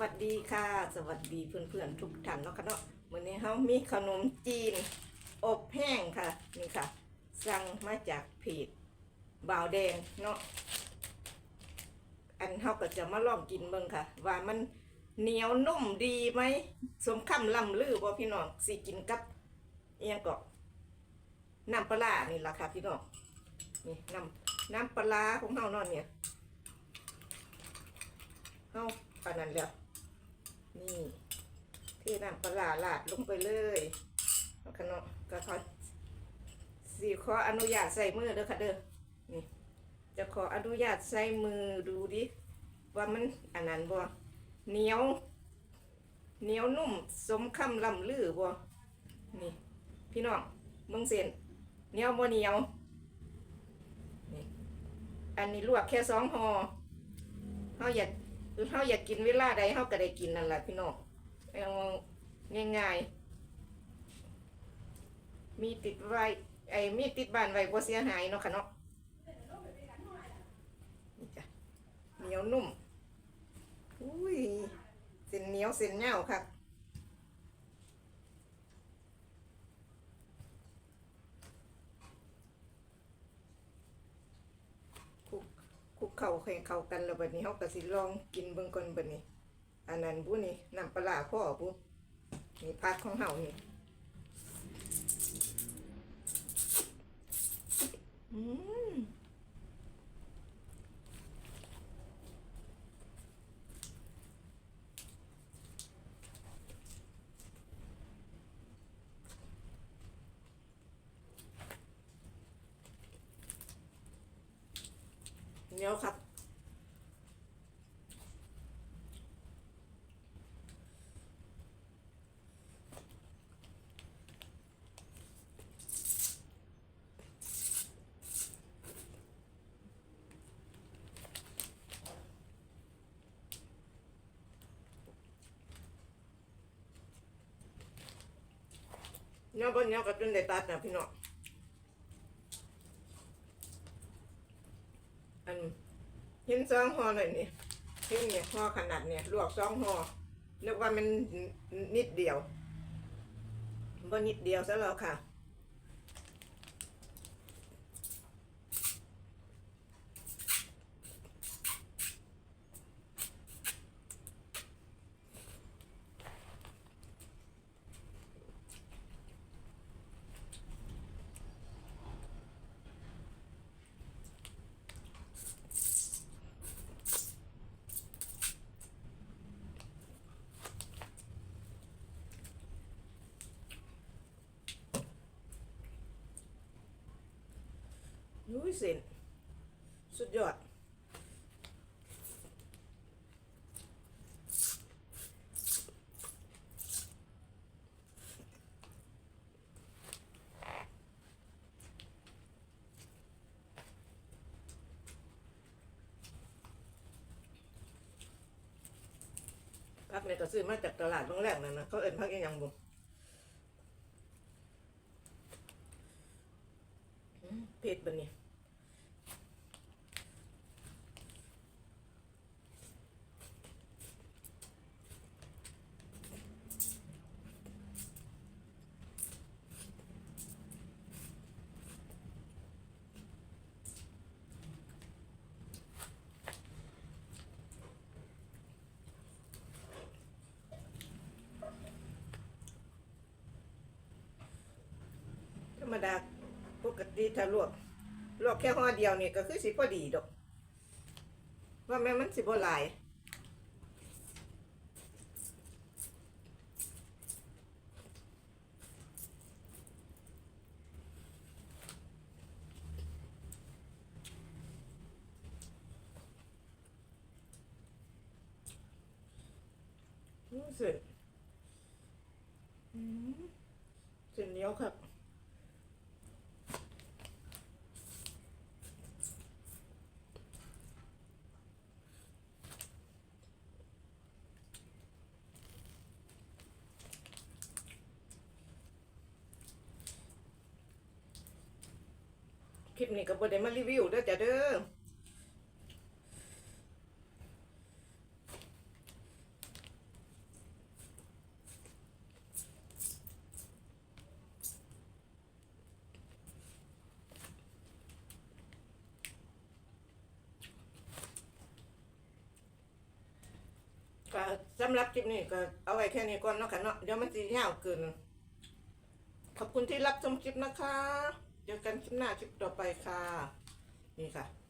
วัสดีค่ะ สวัสดีเพื่อนๆทุกท่านเนาะค่ะเนาะวันนี้เขามีขนมจีน อบแห้งค่ะนี่ค่ะ สั่งมาจากเพจบ่าวแดงเนาะอันเขาก็จะมาลองกินเบิ่งค่ะ ว่ามันเหนียวนุ่มดีไหมสมคำล่ำลือบ่พี่น้องสิกินกับเอียงก็น้ำปลานี่ล่ะค่ะพี่น้องนี่น้ำน้ำปลาของเฮานอนเนี่ยเอาปานนั้นแล้ว นี่เทน้ำปลาลาดลงไปเลยขนมก็ขอสี่ขออนุญาตใส่มือเด้อค่ะเด้อนี่จะขออนุญาตใส่มือดูดิว่ามันอันนั้นบ่เหนียวเหนียวนุ่มสมคำลำลือบ่นี่พี่น้องมึงเส้นเหนียวบ่เหนียวนี่อันนี้ลวกแค่สองห่อเขาอยา กเขาอยากกินเวลาใดเขาก็ได้กินนั่นแหละพี่น้องเอาง่ายๆ มีติดไว้ไอ้มีติดบ้านไว้บ่เสียหายเนาะค่ะเนาะนี่จ้ะเหนียวนุ่มอุ้ยเส้นเหนียวเส้นเน่าค่ะ คุกคุก เข่าแข่งเข้ากันแล้วบัดนี้เฮาก็สิลองกินเบิ่งก่อนบัดนี้ อันนั้นบุนี่น้ำปลาร้าพ่อบุนี่พักของเฮานี่อืม นียวครับเนื้อบนเนื้กับจนได้ตัดนะพี่น้อง อันเห็นซองห่อหน่อยนี่เห็นเนี่ยห่อขนาดเนี่ยลวกซองห่อนึกว่ามันนิดเดียวบ่นิดเดียวซะแล้วค่ะ นุ้ยเส้นสุดยอดพักเนี่ยก็ซื้อมาจากตลาดบางแรกนั่นนะเขาเอิ้นพักอีหยังบุอืมเผ็ดบะเนี่ ธรรมดาปกติถ้าลวกลวกแค่ห่อเดียวนี่ก็คือสิพอดีดอก ว่าแม่มันสิบ่หลายรู้สึกอืมเส้นเหนียวครับ คลิปนี้ก็บ่ได้มารีวิวเด้อจ้ะเด้อก็สำหรับคลิปนี้ก็เอาไว้แค่นี้ก่อนเนาะค่ะเนาะเดี๋ยวมันจะยาวเกินขอบคุณที่รับชมคลิปนะคะ เจอกันคลิปหน้าคลิปต่อไปค่ะ นี่ค่ะ